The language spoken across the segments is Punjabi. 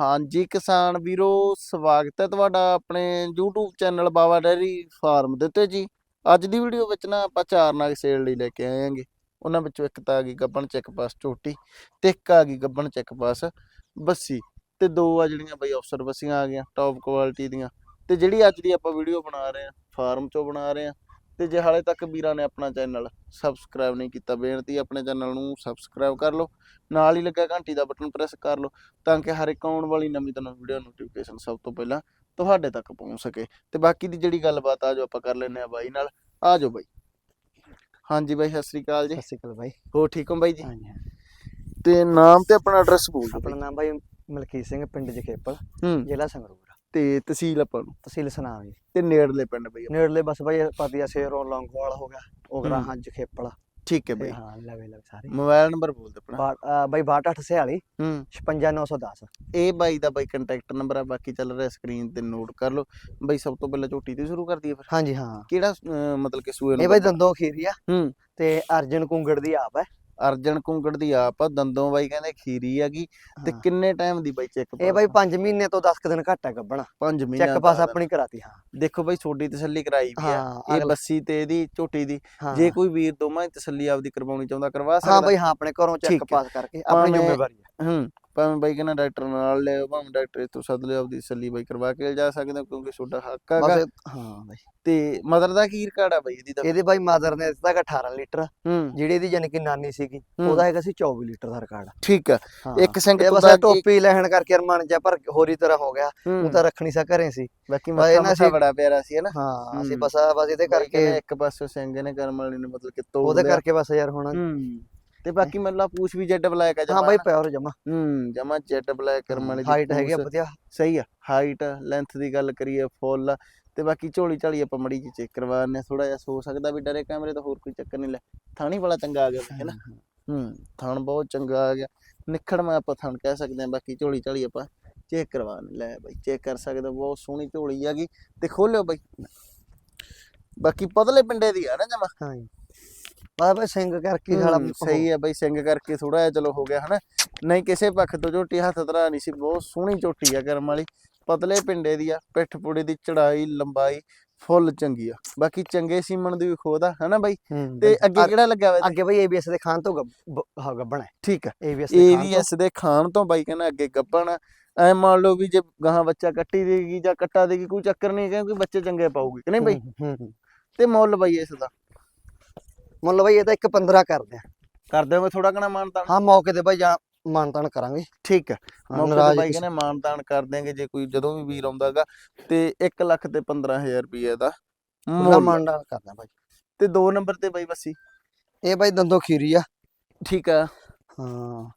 ਹਾਂਜੀ, ਕਿਸਾਨ ਵੀਰੋ, ਸਵਾਗਤ ਹੈ ਤੁਹਾਡਾ ਆਪਣੇ YouTube channel Bawa dairy farm ਦੇ ਉੱਤੇ ਜੀ। ਅੱਜ ਦੀ ਵੀਡੀਓ ਵਿੱਚ ਨਾ ਆਪਾਂ ਚਾਰ ਨਾਗ ਸੇਲ ਲਈ ਲੈ ਕੇ ਆਏ ਹਾਂਗੇ। ਉਹਨਾਂ ਵਿੱਚੋਂ ਇੱਕ ਤਾਂ ਆ ਗਈ ਗੱਬਣ ਚੈੱਕ ਪਾਸ ਝੋਟੀ ਤੇ ਇੱਕ ਆ ਗਈ ਗੱਬਣ ਚੈੱਕ ਪਾਸ ਬੱਸੀ ਤੇ ਦੋ ਆ ਜਿਹੜੀਆਂ ਬਈ ਅਫਸਰ ਬੱਸੀਆਂ ਆ ਗਈਆਂ ਟੌਪ ਕੁਆਲਿਟੀ ਦੀਆਂ। ਤੇ ਜਿਹੜੀ ਅੱਜ ਦੀ ਆਪਾਂ ਵੀਡੀਓ ਬਣਾ ਰਹੇ ਹਾਂ, ਫਾਰਮ ਚੋਂ ਬਣਾ ਰਹੇ ਹਾਂ ਤੇ ਜੇ ਹਾਲੇ ਤੱਕ ਵੀਰਾਂ ਨੇ ਆਪਣਾ ਚੈਨਲ ਸਬਸਕ੍ਰਾਈਬ ਨਹੀਂ ਕੀਤਾ ਬੇਨਤੀ ਆਪਣੇ ਚੈਨਲ ਨੂੰ ਸਬਸਕ੍ਰਾਈਬ ਕਰ ਲਓ ਨਾਲ ਹੀ ਲੱਗਾ ਘੰਟੀ ਦਾ ਬਟਨ ਪ੍ਰੈਸ ਕਰ ਲਓ ਤਾਂ ਕਿ ਹਰ ਇੱਕ ਆਉਣ ਵਾਲੀ ਨਵੀਂ ਤੋਂ ਨਵੀਂ ਵੀਡੀਓ ਨੋਟੀਫਿਕੇਸ਼ਨ ਸਭ ਤੋਂ ਪਹਿਲਾਂ ਤੁਹਾਡੇ ਤੱਕ ਪਹੁੰਚ ਸਕੇ। ਤੇ ਬਾਕੀ ਦੀ ਜਿਹੜੀ ਗੱਲਬਾਤ ਆ ਜੋ ਆਪਾਂ ਕਰ ਲੈਨੇ ਆ ਬਾਈ ਨਾਲ ਆ ਜਾਓ ਬਾਈ। ਹਾਂਜੀ ਬਾਈ ਸਤਿ ਸ੍ਰੀ ਅਕਾਲ ਜੀ। ਸਤਿ ਸ਼੍ਰੀ ਅਕਾਲ ਬਾਈ। ਹੋ ਠੀਕ ਹੋ ਬਾਈ ਜੀ? ਹਾਂਜੀ ਤੇ ਨਾਮ ਤੇ ਆਪਣਾ ਐਡਰੈਸ ਬੋਲ ਦਿਓ ਆਪਣਾ। ਨਾਮ ਬਾਈ ਮਲਕੀਤ ਸਿੰਘ ਪਿੰਡ ਜਖੇਪਲ ਜ਼ਿਲ੍ਹਾ ਸੰਗਰੂਰ। ਤੇ ਤਹਿਸੀਲ ਆਪਾਂ ਨੂੰ? ਤਹਿਸੀਲ ਸੁਨਾਮ ਜੀ। ਤੇ ਨੇੜਲੇ ਪਿੰਡ ਬਾਈ। ਨੇੜਲੇ ਬਸ ਬਾਈ ਪਤੀਆ ਸੇਰੋਂ ਲੌਂਗੋਵਾਲ ਹੋ ਗਿਆ ਉਗਰਾ ਹੂੰ। ਹਾਂ ਜਖੇਪਲ ਠੀਕ ਹੈ ਬਾਈ। ਹਾਂ ਲਵੇ ਲਵੇ ਸਾਰੇ। ਮੋਬਾਈਲ ਨੰਬਰ ਬੋਲ ਦਿਓ ਆਪਣਾ। ਬਾਈ 6246 ਹੂੰ। 56910 ਇਹ ਬਾਈ ਦਾ ਬਾਈ ਕੰਟੈਕਟ ਨੰਬਰ ਆ ਬਾਕੀ ਚੱਲ ਰਿਹਾ ਸਕਰੀਨ ਤੇ ਨੋਟ ਕਰ ਲਓ। ਬਾਈ ਸਭ ਤੋਂ ਪਹਿਲਾਂ ਝੋਟੀ ਤੋਂ ਸ਼ੁਰੂ ਕਰ ਦਈਏ ਫਿਰ? ਹਾਂਜੀ ਹਾਂ। ਕਿਹੜਾ ਮਤਲਬ ਕਿ ਸੂਏ ਨੂੰ ਇਹ ਬਾਈ ਦੰਦੋਂ ਖੀਰੀ ਆ। ਹੂੰ। ਤੇ ਅਰਜਨ ਕੁੰਗੜ ਦੀ ਆਪ ਹੈ। ਅਰਜਨ ਕੁੰਗੜ ਦੀ ਆਪ ਆ ਦੰਦੋਂ ਬਾਈ ਕਹਿੰਦੇ ਖੀਰੀ ਹੈਗੀ ਤੇ ਹਾਂ। ਕਿੰਨੇ ਟਾਈਮ ਦੀ ਬਾਈ ਚੈੱਕ ਇਹ ਬਾਈ 5 ਮਹੀਨੇ ਤੋਂ 10 ਦਿਨ ਘੱਟ ਹੈ ਗੱਬਣਾ। 5 ਮਹੀਨੇ ਚੈੱਕ ਪਾਸ ਆਪਣੀ ਕਰਾਤੀ ਹਾਂ। ਦੇਖੋ ਬਾਈ ਛੋਟੀ ਤਸੱਲੀ ਕਰਾਈ ਵੀ ਆ। ਹਾਂ ਇਹ ਅਗਲਾ- ਬੱਸੀ ਤੇ ਇਹਦੀ ਝੋਟੀ ਦੀ। ਹਾਂ। ਜੇ ਕੋਈ ਵੀਰ ਦੋਵਾਂ ਦੀ ਤਸੱਲੀ ਆਪਦੀ ਕਰਵਾਉਣੀ ਚਾਹੁੰਦਾ ਕਰਵਾ ਹਾਂ ਸਕਦਾ। ਬਾਈ ਹਾਂ ਆਪਣੇ ਘਰੋਂ ਚੈੱਕ ਠੀਕ ਹੈ। ਪਾਸ ਕਰਕੇ ਆਪਣੀ ਭਾਵੇਂ- ਜ਼ਿੰਮੇਵਾਰੀ ਹੈ ਹੂੰ ਭਾਵੇਂ ਬਾਈ ਕਹਿੰਦਾ ਡਾਕਟਰ ਨਾਲ ਲਿਆਓ ਭਾਵੇਂ ਡਾਕਟਰ ਤੋਂ ਸੱਦ ਲਿਓ ਆਪਦੀ ਤਸੱਲੀ ਬਾਈ ਕਰਵਾ ਕੇ ਜਾ ਸਕਦੇ ਹੋ ਕਿਉਂਕਿ ਤੁਹਾਡਾ ਹੱਕ ਹੈਗਾ। ਬਸ ਹਾਂ ਬਾਈ। ਤੇ ਮਦਰ ਦਾ ਕੀ ਰਿਕਾਰਡ ਆ ਬਾਈ ਇਹਦੀ ਤਾਂ ਇਹਦੇ ਬਾਈ ਮਾਦਰ ਨੇ ਦਿੱਤਾ ਹੈਗਾ 18 ਲੀਟਰ ਜਿਹੜੀ ਇਹਦੀ ਕਿ ਨਾਨੀ ਸੀਗੀ। ਉਹਦਾ ਹੈਗਾ ਸੀ 24 ਲੀਟਰ ਦਾ ਰਿਕਾਰਡ। ਠੀਕ ਆ। ਇੱਕ ਸਿੰਘ ਤੋਂ ਬਸ ਟੋਪੀ ਲੈਣ ਕਰਕੇ ਅਰਮਾਨ ਜਿਹਾ ਪਰ ਹੋਰੀ ਤਰ੍ਹਾਂ ਹੋ ਗਿਆ। ਉਹ ਤਾਂ ਰੱਖਣੀ ਸਾ ਘਰੇ ਸੀ। ਬਾਕੀ ਮੱਥਾ ਮੱਥਾ ਬੜਾ ਪਿਆਰਾ ਸੀ ਹਨਾ ਹਾਂ ਅਸੀਂ। ਬਸ ਬਸ ਇਹਦੇ ਕਰਕੇ ਇੱਕ ਪਾਸੇ ਸਿੰਘ ਨੇ ਕਰਮ ਵਾਲੀ ਨੇ ਮਤਲਬ ਕਿ ਤੋੜ ਉਹਦੇ। ਕਰਕੇ ਬਸ ਯਾਰ ਹੁਣ ਹੂੰ। ਤੇ ਬਾਕੀ ਮਤਲਬ ਪੂਛ ਵੀ ਜੈਡ ਬਲੈਕ ਆ ਹਾਂ ਜਮਾ ਬਾਈ ਪਿਓਰ ਜਮਾ। ਹੂੰ ਜਮਾ ਜੈਡ ਬਲੈਕ ਕਰਮ ਵਾਲੀ ਦੀ ਹਾਈਟ ਹੈਗੀ ਆ ਵਧੀਆ। ਸਹੀ ਆ ਹਾਈਟ ਲੈਂਥ ਦੀ ਗੱਲ ਕਰੀਏ ਫੁੱਲ ਤੇ ਬਾਕੀ ਝੋਲੀ ਝਾਲੀ ਆਪਾਂ ਮੜੀ ਜੀ ਚੈੱਕ ਕਰਵਾਉਂਦੇ ਥੋੜਾ ਜਿਹਾ ਸੋ ਸਕਦਾ ਵੀ ਡਰੇ ਕੈਮਰੇ ਤਾਂ ਹੋਰ ਕੋਈ ਚੱਕਰ ਨਹੀਂ ਲੈ। ਥਾਣੀ ਬੜਾ ਚੰਗਾ ਆ ਗਿਆ ਹੈ ਨਾ। ਹੂੰ ਥਣ ਬਹੁਤ ਚੰਗਾ ਆ ਗਿਆ। ਨਿਖੜ ਮੈਂ ਆਪਾਂ ਥਣ ਕਹਿ ਸਕਦੇ ਹਾਂ ਬਾਕੀ ਝੋਲੀ ਝਾਲੀ ਆਪਾਂ ਚੈੱਕ ਕਰਵਾਉਣ ਲੈ ਬਾਈ ਚੈੱਕ ਕਰ ਸਕਦੇ ਹੋ, ਬਹੁਤ ਸੋਹਣੀ ਝੋਲੀ ਹੈਗੀ ਤੇ ਖੋਲਿਓ ਬਾਈ। ਬਾਕੀ ਪਤਲੇ ਪਿੰਡੇ ਦੀ ਆ ਨਾ ਜਮਾ। ਹਾਂ ਬਸ ਬਾਈ ਸਿੰਘ ਕਰਕੇ ਸਾਲਾ ਹੂੰ, ਸਹੀ ਹੈ ਬਾਈ ਸਿੰਘ ਕਰਕੇ ਥੋੜਾ ਜਿਹਾ ਚਲੋ ਹੋ ਗਿਆ ਹਨਾ? ਨਹੀਂ ਕਿਸੇ ਪੱਖ ਤੋਂ ਝੋਟੀ ਹੱਥ ਧਰਾ ਨਹੀਂ ਸੀ ਬਹੁਤ ਸੋਹਣੀ ਝੋਟੀ ਆ ਕਰਮ ਵਾਲੀ। ਪਤਲੇ ਪਿੰਡੇ ਦੀ ਆ ਪਿੱਠ ਪੁੜੇ ਦੀ ਚੜਾਈ ਲੰਬਾਈ ਫੁੱਲ ਚੰਗੀ ਆ। ਬਾਕੀ ਚੰਗੇ ਸੀਮਣ ਦੀ ਵੀ ਖੋਦ ਆ ਹਨਾ ਬਾਈ? ਹੂੰ ਤੇ। ਅੱਗੇ ਕਿਹੜਾ ਲੱਗਿਆ ਹੋਇਆ ਅੱਗੇ ਬਾਈ ਏਬੀਐਸ ਦੇ ਖਾਨ ਤੋਂ ਹਾਂ ਗੱਬਣਾ ਠੀਕ ਆ। ਏਬੀਐਸ ਦੇ ਖਾਨ ਤੋਂ। ਏਵੀਐਸ ਦੇ ਖਾਣ ਤੋਂ ਬਾਈ ਕਹਿੰਦਾ ਅੱਗੇ ਗੱਬਣ ਐ ਮੰਨ ਲਓ ਵੀ ਜੇ ਗਾਹਾਂ ਬੱਚਾ ਕੱਟੀ ਦੇਗੀ ਜਾਂ ਕੱਟਾ ਦੇਗੀ ਕੋਈ ਚੱਕਰ ਨਹੀਂ ਕਿਉਂਕਿ ਬੱਚੇ ਚੰਗੇ ਪਾਉਗੀ ਕਿ ਨਹੀਂ ਬਾਈ? ਹੂੰ, ਹੂੰ, ਹੂੰ। ਤੇ ਮੁੱਲ ਬਾਈ ਇਸ ਦਾ। ਮੰਨ ਲਓ ਬਾਈ ਇਹ ਤਾਂ ਇੱਕ 15 ਕਰਦੇ ਆ। ਕਰ ਦਿਓ ਥੋੜਾ ਕਣਾ ਮਾਨਤਾਨ ਹਾਂ ਮੌਕੇ ਤੇ ਬਾਈ ਜਾਂ ਮਾਨਤਾਨ ਕਰਾਂਗੇ। ਠੀਕ ਹਾਂ, ਮੌਕੇ ਤੇ ਬਾਈ ਕਹਿੰਦੇ ਮਾਨਤਾਨ ਕਰ ਦਿਆਂਗੇ ਜੇ ਕੋਈ ਜਦੋਂ ਵੀ ਵੀਰ ਆਉਂਦਾਗਾ ਤੇ 1 ਲੱਖ ਤੇ 15000 ਰੁਪਏ ਦਾ ਪੂਰਾ ਮੁੱਲ ਮਾਨਤਾਨ ਕਰਦਾ ਬਾਈ। ਤੇ ਦੋ ਨੰਬਰ ਤੇ ਬਾਈ ਬੱਸੀ ਇਹ ਬਾਈ ਦੰਦੋ ਖੀਰੀ ਆ। ਠੀਕ ਆ। ਹਾਂ।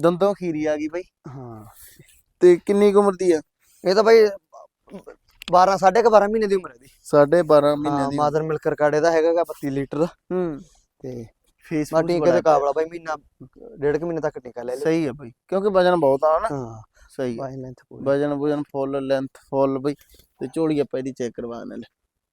ਦੰਦੋਂ ਖੀਰੀ ਆ ਗਈ ਬਾਈ। ਹਾਂ। ਤੇ ਕਿੰਨੀ ਕੁ ਉਮਰ ਦੀ ਆ? ਇਹ ਤਾਂ ਬਾਈ 12 ਸਾਢੇ ਕੁ 12 ਮਹੀਨੇ ਦੀ ਉਮਰ ਹੈ ਦੀ 12.5 ਮਹੀਨੇ ਹਾਂ ਦੀ। ਮਾਦਰ ਮਿਲਕ ਰਿਕਾਰਡ ਇਹਦਾ ਹੈਗਾ ਗਾ 32 ਲੀਟਰ ਦਾ। ਹੂੰ। ਤੇ ਫੇਸ ਬਾ ਟੀਕੇ ਦੇ ਕਾਬਲਾ ਬਾਈ ਮਹੀਨਾ ਡੇਢ ਕੁ ਮਹੀਨੇ ਤੱਕ ਟੀਕਾ ਲੈ ਲਿਆ ਸਹੀ ਆ ਬਾਈ ਕਿਉਂਕਿ ਵਜਨ ਬਹੁਤ ਆ ਹਨਾ ਹਾਂ ਸਹੀ ਆ ਬਾਈ ਲੈਂਥ ਪੂਰੀ। ਵਜਨ ਵਜਨ ਫੁੱਲ ਲੈਂਥ ਫੁੱਲ ਬਈ। ਤੇ ਝੋਲੀ ਆਪਾਂ ਇਹਦੀ ਚੈੱਕ ਕਰਵਾਉਣ ਨਾਲ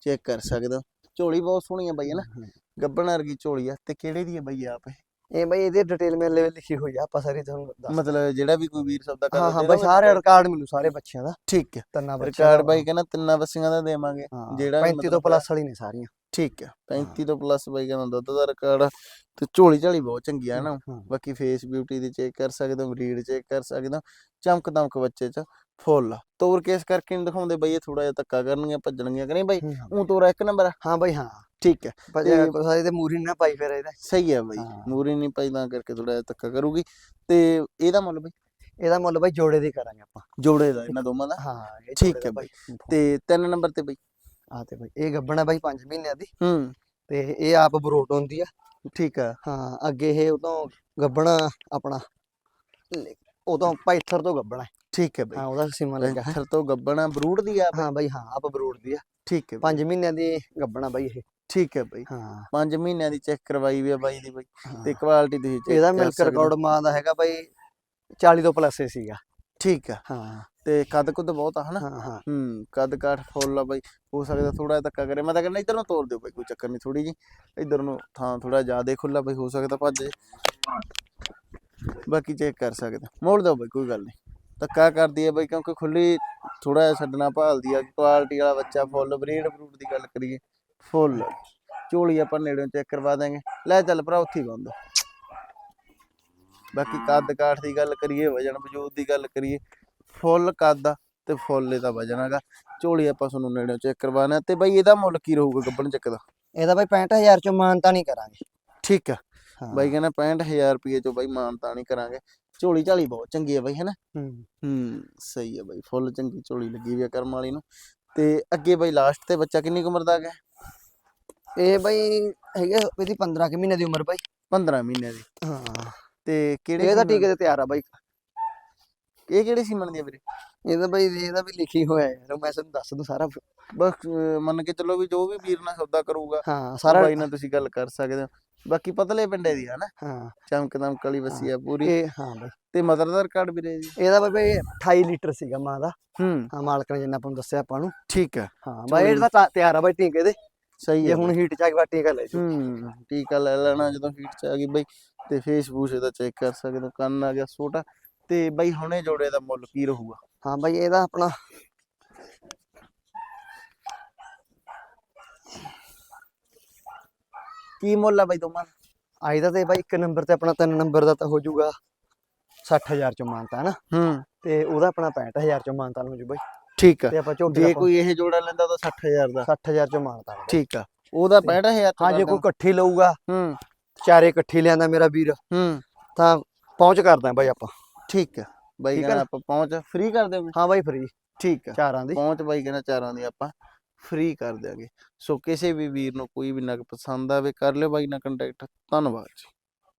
ਚੈੱਕ ਕਰ ਸਕਦੇ ਝੋਲੀ ਬਹੁਤ ਸੋਹਣੀ ਆ ਬਈ ਹੈ ਨਾ। ਗੱਬਣ ਵਰਗੀ ਝੋਲੀ ਆ। ਤੇ ਕਿਹੜੇ ਦੀ ਆ ਬਈ ਆਪ ਇਹ? ਇਹ ਬਾਈ ਇਹਦੇ ਡਿਟੇਲ ਮੇਰੇ ਲੈਵਲ ਲਿਖੀ ਹੋਈ ਆ ਆਪਾਂ ਸਾਰੀ ਤੁਹਾਨੂੰ ਦੱਸ ਮਤਲਬ ਜਿਹੜਾ ਵੀ ਕੋਈ ਵੀਰ ਸੌਦਾ ਹਾਂ ਕਰਦਾ ਹਾਂ ਬਾਈ ਸਾਰੇ ਰਿਕਾਰਡ ਮਿਲੂ ਸਾਰੇ ਬੱਚਿਆਂ ਦਾ। ਠੀਕ ਹੈ। ਤੰਨਾ ਬੱਚਿਆਂ ਰਿਕਾਰਡ। ਬਾਈ ਕਹਿੰਦਾ ਤਿੰਨਾਂ ਬੱਸੀਆਂ ਦਾ ਦੇਵਾਂਗੇ। ਹਾਂ, ਜਿਹੜਾ ਵੀ 35 ਤੋਂ ਪਲੱਸ ਵਾਲੀ ਨੇ ਸਾਰੀਆਂ। ਠੀਕ ਹੈ। 35 ਤੋਂ ਪਲੱਸ ਬਾਈ ਕਹਿੰਦਾ ਦੁੱਧ ਦਾ ਰਿਕਾਰਡ ਤੇ ਝੋਲੀ ਝਾਲੀ ਬਹੁਤ ਚੰਗੀ ਆ ਨਾ। ਹਾਂ। ਬਾਕੀ ਫੇਸ ਬਿਊਟੀ ਦੀ ਚੈੱਕ ਕਰ ਸਕਦੇ ਹੋ ਬਰੀਡ ਚੈੱਕ ਕਰ ਸਕਦੇ ਹੋ। ਚਮਕ ਦਮਕ ਬੱਚੇ ਚ ਫੁੱਲ। ਤੋਰ ਕੇਸ ਕਰਕੇ ਨਹੀਂ ਦਿਖਾਉਂਦੇ ਬਈ ਇਹ ਥੋੜਾ ਜਿਹਾ ਧੱਕਾ ਕਰਨਗੀਆਂ ਭੱਜਣਗੀਆਂ ਕਿ ਨਹੀਂ ਬਾਈ? ਹੂੰ, ਹਾਂ। ਉਹ ਤੋਰਾ ਇੱਕ ਨੰਬਰ ਹਾਂ ਬਾਈ ਹਾਂ। ਠੀਕ ਹੈ ਸਾਰੇ ਤੇ ਮੂਰੀ ਨਾ ਪਾਈ ਫਿਰ ਇਹਦਾ। ਸਹੀ ਹੈ ਬਾਈ। ਮੂਰੀ ਨਹੀਂ ਪਾਈ ਤਾਂ ਕਰਕੇ ਥੋੜਾ ਜਿਹਾ ਧੱਕਾ ਕਰੂਗੀ ਤੇ ਇਹਦਾ ਮੁੱਲ ਬਾਈ? ਇਹਦਾ ਮੁੱਲ ਬਾਈ ਜੋੜੇ ਦੀ ਕਰਾਂਗੇ ਆਪਾਂ। ਜੋੜੇ ਦਾ ਇਹਨਾਂ ਦੋਵਾਂ ਦਾ? ਹਾਂ ਠੀਕ ਹੈ ਬਾਈ। ਤੇ ਤਿੰਨ ਨੰਬਰ ਤੇ ਬਾਈ? ਆ ਤੇ ਬਾਈ ਇਹ ਗੱਬਣਾ ਬਾਈ 5 ਮਹੀਨਿਆਂ ਦੀ। ਹੂੰ। ਤੇ ਇਹ ਆਪ ਬਰੋਟ ਹੁੰਦੀ ਆ। ਠੀਕ ਆ ਹਾਂ ਅੱਗੇ ਇਹ ਉਦੋਂ ਗੱਬਣਾ ਆਪਣਾ ਉਦੋਂ ਪਾਈਥਰ ਤੋਂ ਗੱਬਣਾ ਠੀਕ ਹੈ ਬਾਈ। ਹਾਂ ਉਹਦਾ ਸੀਮਾ ਲੱਗਾ ਹੈ। ਲੈਂਥਰ ਤੋਂ ਗੱਬਣਾ ਬਰੂਡ ਦੀ ਆ ਹਾਂ ਬਾਈ ਹਾਂ ਆਪ ਬਰੋਟ ਦੀ ਆ। ਠੀਕ ਹੈ ਬਾਈ, 5 ਮਹੀਨਿਆਂ ਦੀ ਗੱਬਣਾ ਬਾਈ ਇਹ। ਠੀਕ ਹੈ ਬਾਈ। ਹਾਂ। 5 ਮਹੀਨਿਆਂ ਦੀ ਚੈੱਕ ਕਰਵਾਈ ਵੀ ਆ ਬਾਈ ਦੀ ਬਾਈ। ਤੇ ਕੁਆਲਿਟੀ ਤੁਸੀਂ check ਇਹਦਾ ਮਿਲਕ। ਰਿਕਾਰਡ ਮਾਂ ਦਾ ਹੈਗਾ ਬਾਈ 40 ਤੋਂ ਪਲੱਸ ਹੀ ਸੀਗਾ। ਠੀਕ ਆ। ਹਾਂ। ਤੇ ਕੱਦ ਕੁੱਦ ਬਹੁਤ ਆ ਹਨਾ? ਹਾਂ ਹਾਂ। ਹੂੰ ਕੱਦ ਕਾਠ ਫੁੱਲ ਆ ਬਾਈ। ਹੋ ਸਕਦਾ ਥੋੜਾ ਜਿਹਾ ਧੱਕਾ ਕਰੇ। ਮੈਂ ਤਾਂ ਕਹਿੰਦਾ ਇੱਧਰ ਨੂੰ ਤੋੜ ਦਿਓ ਬਾਈ ਕੋਈ ਚੱਕਰ ਨਹੀਂ ਥੋੜੀ ਜੀ ਇੱਧਰ ਨੂੰ ਥਾਂ ਥੋੜਾ ਜ਼ਿਆਦਾ ਖੁੱਲਾ ਬਾਈ ਹੋ ਸਕਦਾ ਭੱਜ ਬਾਕੀ ਚੈੱਕ ਕਰ ਸਕਦੇ। ਮੋੜ ਦਿਓ ਬਈ ਕੋਈ ਗੱਲ ਨਹੀਂ ਧੱਕਾ ਕਰਦੀ ਹੈ ਬਈ ਕਿਉਂਕਿ ਖੁੱਲੀ ਥੋੜਾ ਜਿਹਾ ਛੱਡਣਾ ਭਾਲਦੀ ਆ। ਕੁਆਲਿਟੀ ਵਾਲਾ ਬੱਚਾ ਫੁੱਲ ਬਰੀਡ ਬਰੂਡ ਦੀ ਗੱਲ ਕਰੀਏ। ਫੁੱਲ। ਝੋਲੀ ਆਪਾਂ ਨੇੜਿਓਂ ਚੈੱਕ ਕਰਵਾ ਦਾਂਗੇ ਲੈ ਚੱਲ ਭਰਾ ਉੱਥੇ ਹੀ ਬੰਦ। ਬਾਕੀ ਕੱਦ ਕਾਠ ਦੀ ਗੱਲ ਕਰੀਏ ਵਜਨ ਵਜੂਦ ਦੀ ਗੱਲ ਕਰੀਏ ਫੁੱਲ ਕੱਦ ਤੇ ਫੁੱਲ ਇਹਦਾ ਵਜਨ ਹੈਗਾ। ਝੋਲੀ ਆਪਾਂ ਤੁਹਾਨੂੰ ਨੇੜਿਓਂ ਚੈੱਕ ਕਰਵਾਣਾ ਤੇ ਬਈ ਇਹਦਾ ਮੁੱਲ ਕੀ ਰਹੂਗਾ ਗੱਬਣ ਚੱਕ ਦਾ? ਇਹਦਾ ਬਾਈ 65000 ਚੋਂ ਮਾਨਤਾ ਨਹੀਂ ਕਰਾਂਗੇ। ਠੀਕ ਆ। ਬਾਈ ਕਹਿੰਦਾ 65000 ਰੁਪਏ ਚੋਂ ਬਾਈ ਮਾਨਤਾ ਨਹੀਂ ਕਰਾਂਗੇ। ਝੋਲੀ ਝਾਲੀ ਬਹੁਤ ਚੰਗੀ ਹੈ ਬਾਈ ਹੈਨਾ ਹੂੰ। ਹੂੰ ਸਹੀ ਹੈ ਬਾਈ ਫੁੱਲ ਚੰਗੀ ਝੋਲੀ ਲੱਗੀ ਵੀ ਆ ਕਰਮ ਵਾਲੀ ਨੂੰ। ਤੇ ਅੱਗੇ ਬਾਈ ਲਾਸਟ ਤੇ ਬੱਚਾ ਕਿੰਨੀ ਉਮਰ ਦਾ ਹੈ ਇਹ ਬਾਈ ਹੈਗੇ ਇਹਦੀ 15 ਕਿ ਮਹੀਨੇ ਦੀ ਉਮਰ ਬਾਈ। 15 ਮਹੀਨੇ ਦੀ। ਹਾਂ। ਤੇ ਕਿਹੜੇ ਇਹਦਾ ਟੀਕੇ ਤੇ ਤਿਆਰ ਆ ਬਾਈ। ਇਹ ਕਿਹੜੇ ਸੀਮਨ ਦੀ ਆ ਵੀਰੇ? ਇਹਦਾ ਬਾਈ ਇਹਦਾ ਵੀ ਲਿਖੀ ਹੋਇਆ ਯਾਰ ਮੈਂ ਤੁਹਾਨੂੰ ਦੱਸ ਦੂੰ ਸਾਰਾ। ਬਸ ਮੰਨ ਕੇ ਚੱਲੋ ਵੀ ਜੋ ਵੀ ਵੀਰ ਨਾਲ ਸੌਦਾ ਕਰੂਗਾ ਹਾਂ ਸਾਰਾ ਬਾਈ ਨਾਲ ਤੁਸੀਂ ਗੱਲ ਕਰ ਸਕਦੇ ਹੋ। ਬਾਕੀ ਪਤਲੇ ਪਿੰਡੇ ਦੀ ਆ ਨਾ। ਹਾਂ। ਚਮਕ ਦਮਕ ਵਾਲੀ ਵਸੀ ਆ ਪੂਰੀ। ਇਹ ਹਾਂ ਬਾਈ। ਤੇ ਮਦਰ ਦਾ ਰਿਕਾਰਡ ਵੀਰੇ ਜੀ ਇਹਦਾ ਬਾਈ ਬਾਈ 28 ਲੀਟਰ ਸੀਗਾ ਮਾਂ ਦਾ। ਹੂੰ। ਹਾਂ ਮਾਲਕ ਨੇ ਜਿੰਨਾ ਆਪਾਂ ਨੂੰ ਦੱਸਿਆ ਆਪਾਂ ਨੂੰ। ਠੀਕ ਆ। ਹਾਂ ਬਾਈ ਇਹਦਾ ਤਿਆਰ ਆ ਬਾਈ ਟੀਕੇ ਦੇ। ਸਹੀ ਜੇ ਹੈ ਹੁਣ ਹੀਟ ਚ ਆ ਕੇ ਟੀਕਾ ਲੈ ਜੂ ਹੂੰ ਟੀਕਾ ਲੈ ਲੈਣਾ ਜਦੋਂ ਫੀਟ ਚ ਆ ਗਈ ਬਈ ਤੇ ਫੇਸ ਬੂਸ ਇਹਦਾ ਚੈੱਕ ਕਰ ਸਕਦੇ ਹੋ ਕੰਨ ਆ ਗਿਆ ਛੋਟਾ ਤੇ ਬਈ ਹੁਣੇ ਜੋੜੇ ਦਾ ਮੁੱਲ ਕੀ ਰਹੂਗਾ? ਹਾਂ ਬਾਈ ਇਹਦਾ ਆਪਣਾ ਕੀ ਮੁੱਲ ਆ ਬਈ ਦੋਵਾਂ ਦਾ? ਆਈ ਦਾ ਤੇ ਬਾਈ ਇੱਕ ਨੰਬਰ ਤੇ ਆਪਣਾ ਤਿੰਨ ਨੰਬਰ ਦਾ ਤਾਂ ਹੋ ਜਾਊਗਾ 60000 ਚੋਂ ਮਾਨਤਾ ਹੈ ਨਾ? ਹੂੰ। ਤੇ ਉਹਦਾ ਆਪਣਾ 65000 ਚੋਂ ਮਾਨਤਾ ਹੋ ਜੂ ਬਾਈ। ਠੀਕ ਆ। ਤੇ ਆਪਾਂ ਝੋਟੀ ਜੇ ਕੋਈ ਇਹ ਜੋੜਾ ਲੈਂਦਾ ਤਾਂ 60000 ਦਾ। 60000 ਚੋਂ ਹਾਂ ਠੀਕ ਆ। ਉਹਦਾ 65000 ਹਾਂ ਜੇ ਕੋਈ ਇਕੱਠੀ ਲਊਗਾ ਹੂੰ। ਚਾਰੇ ਇਕੱਠੀ ਲਿਆਂਦਾ ਮੇਰਾ ਵੀਰ ਹੂੰ। ਤਾਂ ਪਹੁੰਚ ਕਰਦਾ ਬਾਈ ਆਪਾਂ। ਠੀਕ ਆ। ਬਾਈ ਆ ਕਹਿੰਦਾ ਨਾ? ਆਪਾਂ ਪਹੁੰਚ ਫ੍ਰੀ ਕਰ ਦੇਵਾਂਗੇ ਹਾਂ ਬਾਈ ਫਰੀ। ਠੀਕ ਆ। ਚਾਰਾਂ ਦੀ। ਪਹੁੰਚ ਬਾਈ ਕਹਿੰਦਾ ਚਾਰਾਂ ਦੀ ਆਪਾਂ ਫ੍ਰੀ ਕਰ ਦਿਆਂਗੇ। ਸੋ ਕਿਸੇ ਵੀ ਵੀਰ ਨੂੰ ਕੋਈ ਵੀ ਨਗ ਪਸੰਦ ਆਵੇ ਕਰ ਲਿਓ ਬਾਈ ਨਾਲ ਕੰਟੈਕਟ ਧੰਨਵਾਦ ਜੀ।